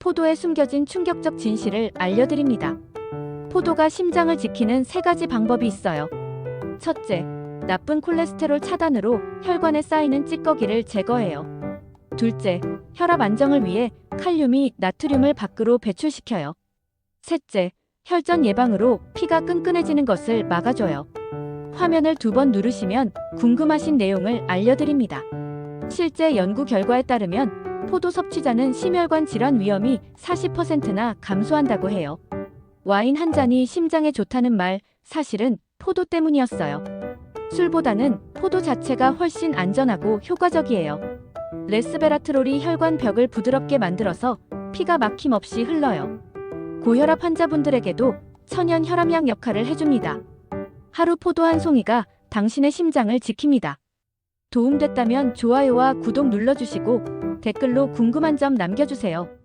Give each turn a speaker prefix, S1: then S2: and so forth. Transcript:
S1: 포도에 숨겨진 충격적 진실을 알려드립니다. 포도가 심장을 지키는 세 가지 방법이 있어요. 첫째, 나쁜 콜레스테롤 차단으로 혈관에 쌓이는 찌꺼기를 제거해요. 둘째, 혈압 안정을 위해 칼륨이 나트륨을 밖으로 배출시켜요. 셋째, 혈전 예방으로 피가 끈끈해지는 것을 막아줘요. 화면을 두 번 누르시면 궁금하신 내용을 알려드립니다. 실제 연구 결과에 따르면 포도 섭취자는 심혈관 질환 위험이 40%나 감소한다고 해요. 와인 한 잔이 심장에 좋다는 말 사실은 포도 때문이었어요. 술보다는 포도 자체가 훨씬 안전하고 효과적이에요. 레스베라트롤이 혈관 벽을 부드럽게 만들어서 피가 막힘없이 흘러요. 고혈압 환자분들에게도 천연 혈압약 역할을 해줍니다. 하루 포도 한 송이가 당신의 심장을 지킵니다. 도움됐다면 좋아요와 구독 눌러주시고 댓글로 궁금한 점 남겨주세요.